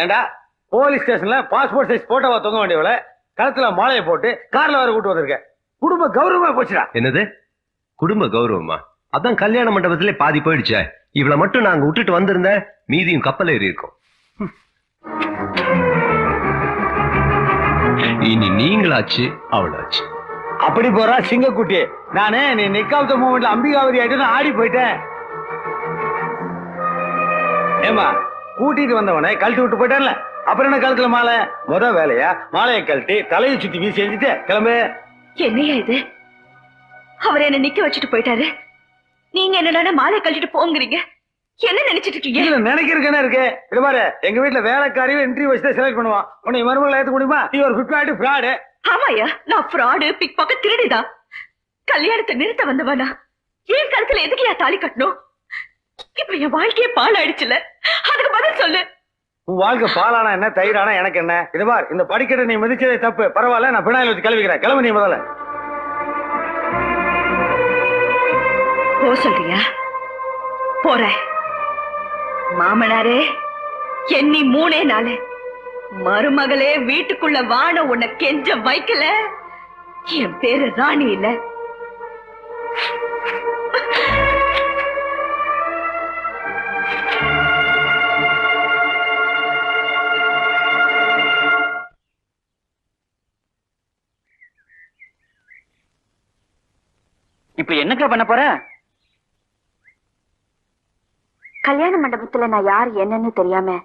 ஏண்டா? போலீஸ் ஸ்டேஷன்ல passport size போட்டோவா தொங்க வேண்டியவள கழுத்துல மாலையை போட்டு கார்ல வர கூட்டு வந்திருக்க. குடும்ப கௌரவமா போச்சுடா. என்னது? குடும்ப கௌரவமா? அதான் கல்யாண மண்டபத்திலே பாதி போயிடுச்சே. இவளை மட்டும் நாங்க விட்டுட்டு வந்திருந்தேன் மீதியும் கப்பல் ஏறி இருக்கும். இனி நீங்களாச்சு அவளாச்சு. அப்படி போறா சிங்கக்குட்டி. நானே நீ நிக்காவுத்த மூமெண்ட்ல அம்பிகாவதி ஆயிட்டு ஆடி போயிட்டேன். ஏமா கூட்டிட்டு வந்தவனை கழட்டி விட்டு போயிட்டான்ல. அப்புறம் என்ன கழுத்துல மாலை? முத வேலையா? மாலையை கழட்டி தலையை சுத்தி வீசி செஞ்சுட்டு கிளம்பு. என்னையா இது? அவர் என்ன நிக்க வச்சுட்டு போயிட்டாரு. நீங்க என்னடா மாலை கழட்டிட்டு போங்கிறீங்க. என்ன நினைச்சிட்டு இருக்கீங்க? இதுல நினைக்கிறதுக்கு இருக்கு? இது பாரு எங்க வீட்டுல வேலைக்காரியும் இன்டர்வியூ வச்சு தான் செலக்ட் பண்ணுவான். உன்னை மருமகளை ஏத்துக்க முடியுமா? நீ ஒரு ஃபிட் ஃப்ராடு ஆமாயா நான் ஃப்ராடு பிக் பாக்கெட் திருடிதான். கல்யாணத்தை நிறுத்த வந்தவனா? ஏன் கழுத்துல எதுக்கு தாலி கட்டணும்? இப்ப என் வாழ்க்கையே பதில் சொல்லு. உன் வாழ்க்கை பாலானா என்ன தயிரானா எனக்கு என்ன? இது பார் இந்த படிக்கட்டை நீ மிதிச்சதே தப்பு. பரவாயில்ல நான் பினாயில் வச்சு கழுவிக்கிறேன் கிளம்பு நீ முதல்ல. போ சொல்றியா? போறேன் மாமனாரே எண்ணி மூணே நாளு மருமகளே வீட்டுக்குள்ள வான உன்னை கெஞ்ச வைக்கல. என் பேரு ராணி இல்ல. இப்ப என்னக்கா பண்ண போற? கல்யாண மண்டபத்துல நான் யார் என்னன்னு தெரியாம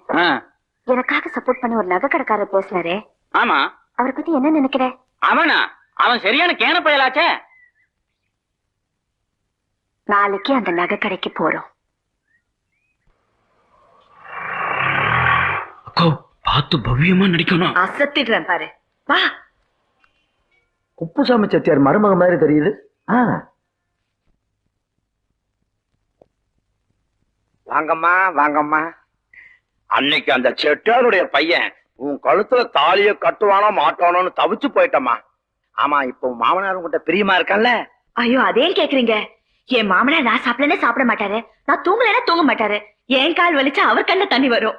எனக்காக சப்போர்ட் பண்ணி ஒரு நகை கடைக்காரர் பேசினாரே. ஆமா. அவரை பத்தி என்ன நினைக்கிற? அவனா? அவன் சரியான கேன பயலாச்சே. நாளைக்கு அந்த நகை கடைக்கு போறோம். அக்கோ பார்த்து பவ்யமா நடிக்கணும். அசத்திடுறேன் பாரு. வா. குப்புசாமி செட்டியார் மருமக மாதிரி தெரியுது. ஆ. வாங்கம்மா வாங்கம்மா. அன்னைக்கு அந்த செட்டியாருடைய பையன் உன் கழுத்துல தாலிய கட்டுவானோ மாட்டானோன்னு தவிச்சு போயிட்டம்மா. ஆமா இப்போ மாமனார் உன்கிட்ட பிரியமா இருக்கான்ல? ஐயோ அதேன் கேக்குறீங்க? என் மாமனார் நான் சாப்பிடனே சாப்பிட மாட்டாரு. நான் தூங்கலைன்னா தூங்க மாட்டாரு. என் கால் வலிச்சா அவர் கண்ணுல தண்ணி வரும்.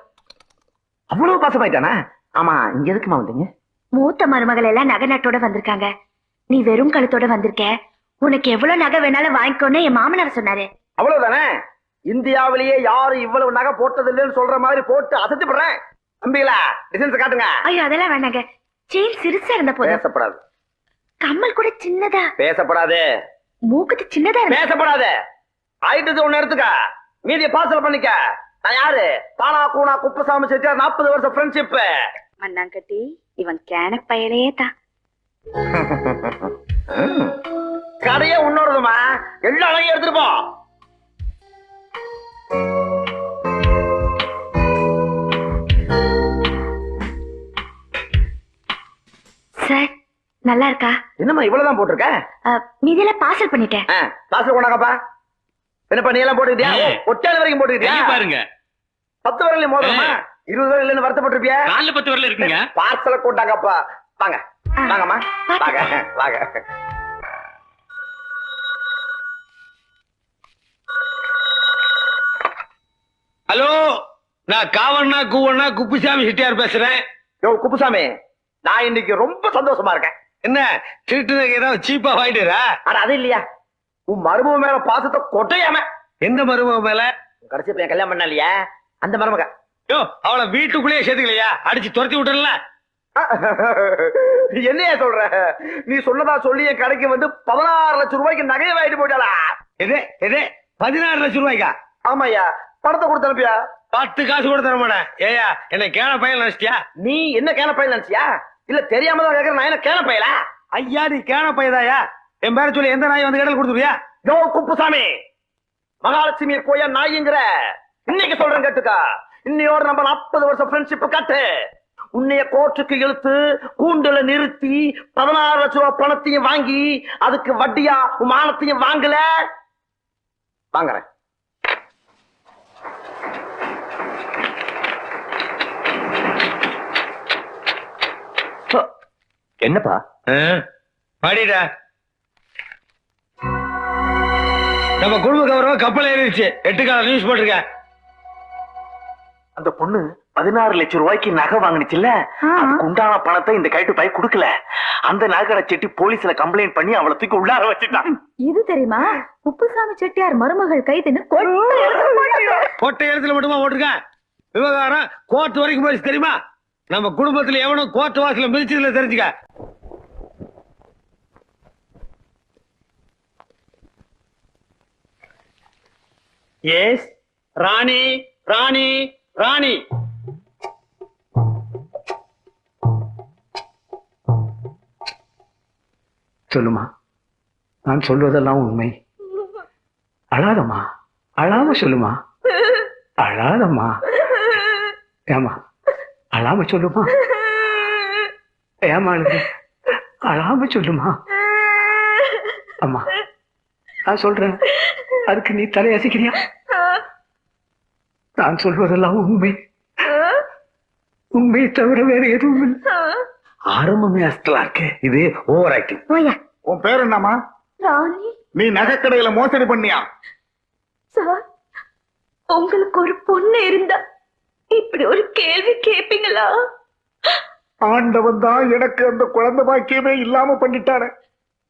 அவ்வளவு பாசமாயிட்டானா? ஆமா இங்க எதுக்குமா வந்தீங்க? மூத்த மருமகள் எல்லாம் நகை நட்டோட வந்திருக்காங்க. நீ வெறும் கழுத்தோட வந்திருக்க. உனக்கு எவ்வளவு நகை வேணாலும் வாங்கிக்கோன்னு என் மாமனார் சொன்னாரு. அவ்வளவுதானே? இந்தியாவிலேயே யாரும் இவ்வளவு நகை போட்டது இல்லைன்னு சொல்ற மாதிரி போட்டு அசத்தி போடுறேன் தம்பிகளா டிசைன்ஸ் காட்டுங்க. ஐயோ அதெல்லாம் வேணாங்க. செயின் சிறுசா இருந்த போதும். பேசப்படாது. கம்மல் கூட சின்னதா. பேசப்படாது. மூக்குத்து சின்னதா பேசப்படாது. ஆயிட்டது ஒண்ணு எடுத்துக்க. மீதிய பார்சல் பண்ணிக்க. நான் யாரு? தானா கூனா குப்பசாமி செட்டியார் நாற்பது வருஷம் ஃப்ரெண்ட்ஷிப் மண்ணாங்கட்டி இவன் கேன பயலே தான். கடையே உன்னோடதுமா. எல்லா அழகையும் எடுத்துட்டு போ. சார் நல்லா இருக்கா? என்னம்மா இவ்வளவுதான் போட்டிருக்க? மீதியெல்லாம் பார்சல் பண்ணிட்டேன். காசு கொண்டாங்கப்பா. என்னப்பா நீ எல்லாம் போட்டுக்கிட்டியா. ஒட்டாளி வரைக்கும் போட்டுக்கிட்டியா? பாருங்க. பத்து வரலையும் மோதிரமா? ஏய். இருபது வரல இல்லைன்னு வருத்தப்பட்டிருப்பியா? கால்ல பத்து வரல இருக்குங்க. பார்சலை கொண்டாங்கப்பா. வாங்க. வாங்கம்மா. வாங்க வாங்க. ஹலோ நான் காவண்ணா கூவண்ணா குப்புசாமி செட்டியார் பேசுறேன். யோ குப்புசாமி நான் இன்னைக்கு ரொம்ப சந்தோஷமா இருக்கேன். என்ன திருட்டு நகை ஏதாவது சீப்பா வாங்கிட்டுறா ஆனா அது இல்லையா? உன் மருமக மேல பாசத்தை கொட்டையாம. எந்த மருமக மேல? கடைசி பையன் கல்யாணம் பண்ண இல்லையா? அந்த மருமக. யோ அவளை வீட்டுக்குள்ளேயே சேர்த்துக்கலையா? அடிச்சு துரத்தி விட்டுறல. என்னையா சொல்ற? நீ சொன்னதா சொல்லி என் கடைக்கு வந்து பதினாறு லட்சம் ரூபாய்க்கு நகையை வாங்கிட்டு போயிட்டாளா? எது எது? பதினாறு லட்சம் ரூபாய்க்கா? ஆமாய்யா. பணத்தை கொடுத்து அனுப்பியா? பத்து காசு கூட தர மாட்டேன். ஏயா என்ன கேன பையன் நினைச்சிட்டியா? நீ என்ன கேன பையன் நினைச்சியா? இல்ல தெரியாம தான் கேக்குற நான் என்ன கேன பையலா ஐயா நீ கேன பையதாயா? என் பேர சொல்லி எந்த நாய் வந்து கடல் கொடுத்துருவியா? யோ குப்புசாமி! மகாலட்சுமி கோயா நாய்ங்கிற. இன்னைக்கு சொல்றேன் கேட்டுக்கா. இன்னையோட நம்ம நாற்பது வருஷம் ஃப்ரெண்ட்ஷிப் கட்டு. உன்னைய கோர்ட்டுக்கு இழுத்து கூண்டுல நிறுத்தி பதினாறு லட்சம் ரூபாய் பணத்தையும் வாங்கி அதுக்கு வட்டியா மானத்தையும் வாங்கல? வாங்குறேன். என்னப்பா? பாடிடா. நம்ம குடும்ப கௌரவம் கப்பல் ஏறிடுச்சு. எட்டு கால நியூஸ் போட்டிருக்க. அந்த பொண்ணு பதினாறு லட்சம் ரூபாய்க்கு நகை வாங்குனுச்சுல்ல? அதுக்கு உண்டான பணத்தை இந்த கைட்டு பாய் கொடுக்கல. அந்த நகை செட்டி போலீஸ்ல கம்ப்ளைண்ட் பண்ணி அவளை தூக்கி உள்ளார வச்சுட்டான் இது தெரியுமா? உப்புசாமி செட்டியார் மருமகள் கைதுன்னு கொட்டை எழுத்துல மட்டுமா ஓட்டிருக்கேன் விவகாரம் கோர்ட் வரைக்கும் போயிடுச்சு தெரியுமா? நம்ம குடும்பத்துல எவனும் கோர்ட் வாசல மிதிச்சதுல தெரிஞ்சுக்க. எஸ் ராணி ராணி ராணி சொல்லுமா. நான் சொல்வதெல்லாம் உண்மை. அழாதம்மா. அழாம சொல்லுமா. அழாதம்மா. ஏமா அழாம சொல்லுமா? ஏமா அழுது? அழாம சொல்லுமா? அம்மா நான் சொல்றேன். அதுக்கு நீ தலையசைக்கிறியா நான் சொல்வதெல்லாம் உண்மை. உண்மையை தவிர வேற எதுவும் இல்லை. ஆரம்பமே அஸ்தலா இருக்கு. இது ஓவர் ஆக்டிங் உன் பேர் என்னம்மா? ராணி. நீ நகைக்கடையில மோசடி பண்ணியா? சார் உங்களுக்கு ஒரு பொண்ணு இருந்தா இப்படி ஒரு கேள்வி கேப்பீங்களா? ஆண்டவன் தான் எனக்கு அந்த குழந்தை பாக்கியமே இல்லாம பண்ணிட்டானே.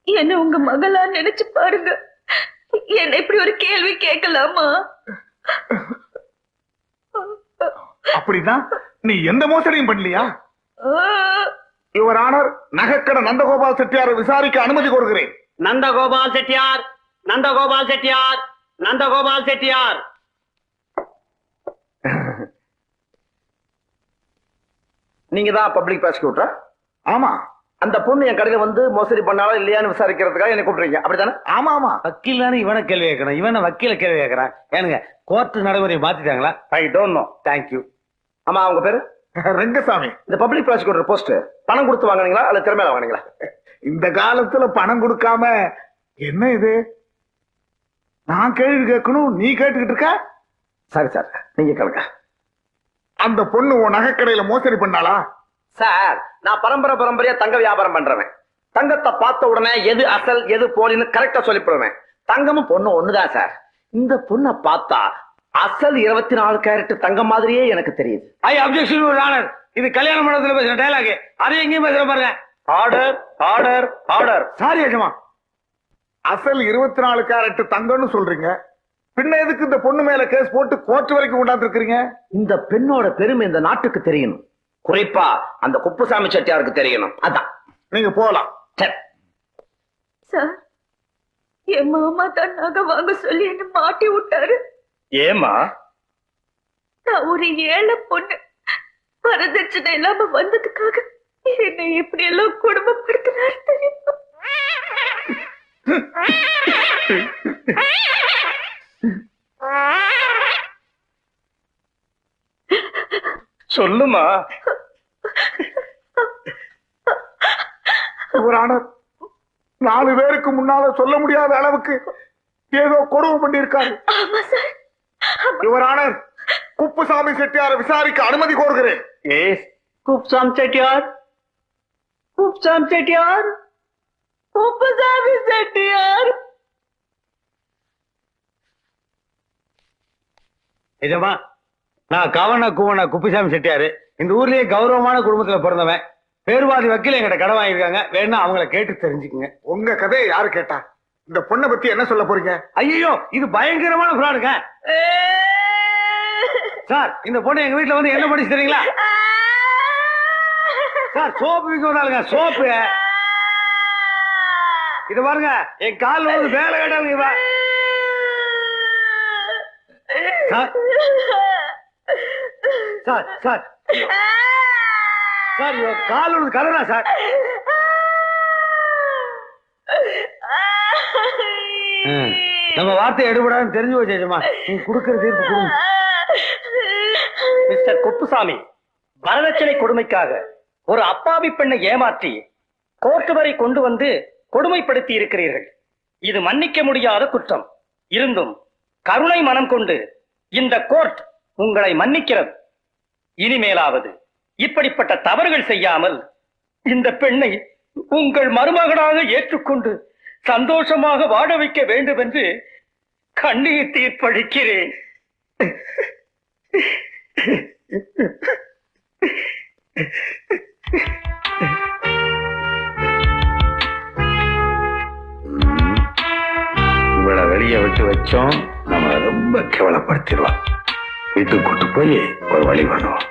என்ன உங்க மகளா நினைச்சு பாருங்க. என்ன இப்படி ஒரு கேள்வி கேட்கலாமா? அப்படின்னா நீ எந்த மோசடியும் பண்ணலையா? யுவர் ஆனர் நகைக்கடை நந்தகோபால் செட்டியாரை விசாரிக்க அனுமதி கோருகிறேன். நந்தகோபால் செட்டியார் நந்தகோபால் செட்டியார் நந்தகோபால் செட்டியார். நீங்க தான் பப்ளிக் ப்ராசிக்யூட்டரா ஆமா. அந்த பொண்ணு என் கடையில வந்து மோசடி பண்ணாலும் இல்லையான்னு விசாரிக்கிறதுக்காக என்ன கூப்பிடுறீங்க. அப்படித்தானே? ஆமா ஆமா. வக்கீல் தானே இவனை கேள்வி கேட்கணும் இவனை வக்கீல கேள்வி கேட்கறான். ஏனுங்க கோர்ட் நடைமுறையை மாத்திட்டாங்களா? I don't know thank you ஆமா அவங்க பேரு? ரெங்கசாமி. இந்த பப்ளிக் ப்ராசிக்யூட்டர் போஸ்ட் பணம் கொடுத்து வாங்குனீங்களா? அல்ல திறமையில வாங்குனீங்களா? இந்த காலத்துல பணம் கொடுக்காம என்ன இது? நான் கேள்வி கேட்கணும் நீ கேட்டுக்கிட்டு இருக்க? சரி சார். நீங்க கேளுங்க. அந்த பொண்ணு உன் நகைக்கடையில மோசடி பண்ணாளா? சார் நான் பரம்பரை பரம்பரையா தங்க வியாபாரம் பண்றவன். தங்கத்தை பார்த்த உடனே எது அசல் எது போலின்னு கரெக்டா சொல்லிவிடுவேன் தங்கமும் பொண்ணு ஒண்ணுதான் சார். இந்த பொண்ணை பார்த்தா அசல் இருபத்தி நாலு கேரட் தங்கம் மாதிரியே எனக்கு தெரியுது. ஐ அப்ஜெக்ஷன் ஆனர் இது கல்யாண மண்டபத்துல பேசுற டைலாக் அதை எங்கேயும் பேசுற பாருங்க. ஆர்டர் ஆர்டர் ஆர்டர் சாரி அஜமா அசல் இருபத்தி நாலு கேரட் தங்கம்னு சொல்றீங்க. பின்ன எதுக்கு இந்த பொண்ணு மேல கேஸ் போட்டு கோர்ட் வரைக்கும் கொண்டாந்து இருக்கிறீங்க இந்த பெண்ணோட பெருமை இந்த நாட்டுக்கு தெரியணும். குறிப்பா அந்த குப்புசாமி செட்டியாருக்கு தெரியணும். அதான். நீங்க போகலாம் சரி. சார் என் மாமா தான் நகை வாங்க சொல்லி என்ன மாட்டி விட்டாரு. ஏமா நான் ஒரு ஏழை பொண்ணு. வரதட்சணை இல்லாம வந்ததுக்காக என்னை எப்படி எல்லாம் குடும்பப்படுத்தினாரு தெரியுமா? சொல்லுமா? இவரான நாலு பேருக்கு முன்னால சொல்ல முடியாத அளவுக்கு ஏதோ கொடுமை பண்ணியிருக்காரு. இவரான குப்புசாமி செட்டியாரை விசாரிக்க அனுமதி கோருகிறேன். எஸ் குப்சாம் செட்டியார்? குப்சாம் செட்டியார்? குப்புசாமி செட்டியார்? நிஜமா நான் கவன குவன குப்பிசாமி செட்டியாரு. இந்த ஊர்லயே கௌரவமான குடும்பத்துல பிறந்தவன். பேருவாதி வக்கீல் எங்கிட்ட கடன் வாங்கியிருக்காங்க. வேணா அவங்கள கேட்டு தெரிஞ்சுக்குங்க. உங்க கதையை யாரு கேட்டா? இந்த பொண்ணை பத்தி என்ன சொல்ல போறீங்க? ஐயோ இது பயங்கரமான ஃப்ராடுங்க. சார் இந்த பொண்ணு எங்க வீட்டுல வந்து என்ன படிச்சு தெரியுங்களா? சார் சோப்பு விற்க வந்தாலுங்க சோப்பு. இது பாருங்க என் கால் வந்து வேலை கேட்டாலுங்க இவ. சார் சார் சார் சார் இவ கால் கலரா சார். நம்ம வார்த்தை எடுபடாதுன்னு தெரிஞ்சு வச்சேஜமா நீ கொடுக்கற தீர்ப்பு கொடுங்க. மிஸ்டர் குப்புசாமி வரதட்சணை கொடுமைக்காக ஒரு அப்பாவி பெண்ணை ஏமாற்றி கோர்ட் வரை கொண்டு வந்து கொடுமைப்படுத்தி இருக்கிறீர்கள். இது மன்னிக்க முடியாத குற்றம். இருந்தும் கருணை மனம் கொண்டு இந்த கோர்ட் உங்களை மன்னிக்கிறது. இனிமேலாவது இப்படிப்பட்ட தவறுகள் செய்யாமல் இந்த பெண்ணை உங்கள் மருமகனாக ஏற்றுக்கொண்டு சந்தோஷமாக வாழ வைக்க வேண்டும் என்று கண்ணீர் தீர்ப்பளிக்கிறேன். ம். இவளை வெளியே விட்டு வச்சோம். நம்ம ரொம்ப கேவலப்படுத்திடுவான் வீட்டுக்கு கூட்டு போய் ஒரு வழி பண்ணுவோம்